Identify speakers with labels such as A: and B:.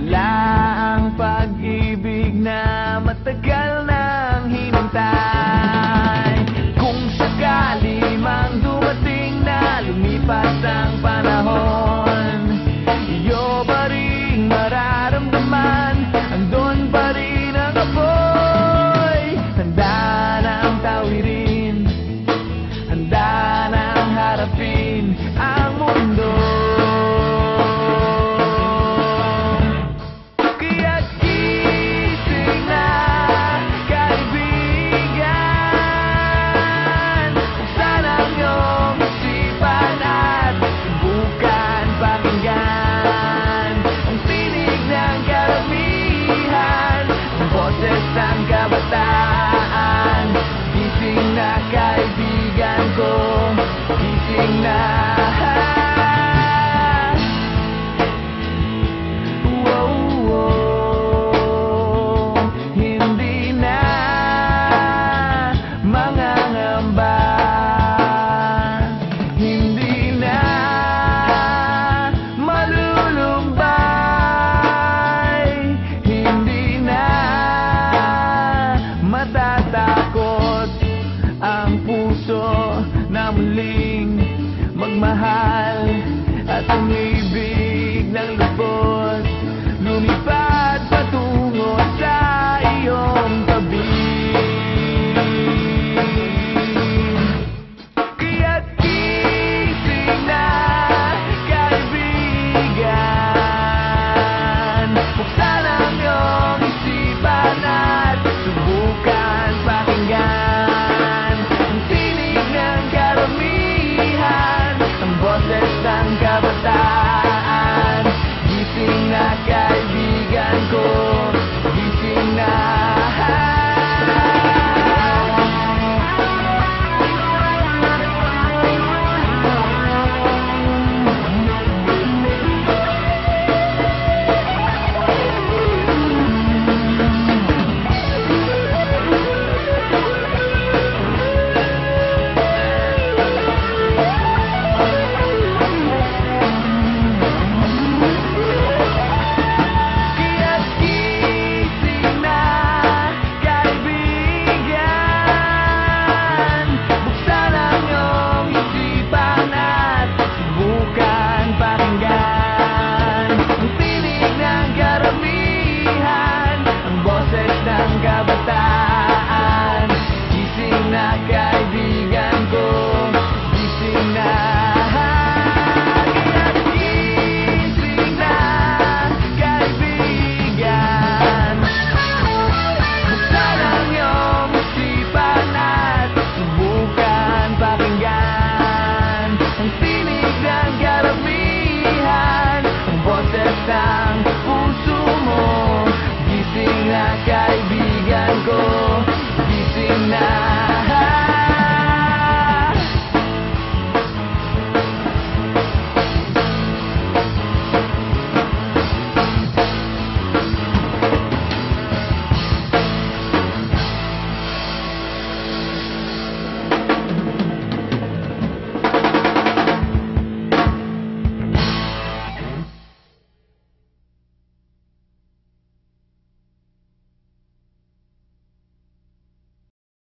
A: Dala ang pag-ibig na matagal nang hinintay Kung sakali mang dumating na lumipas ang panahon Iyo pa rin mararamdaman. Andon pa rin ang apoy gusto na muling magmahal at umibig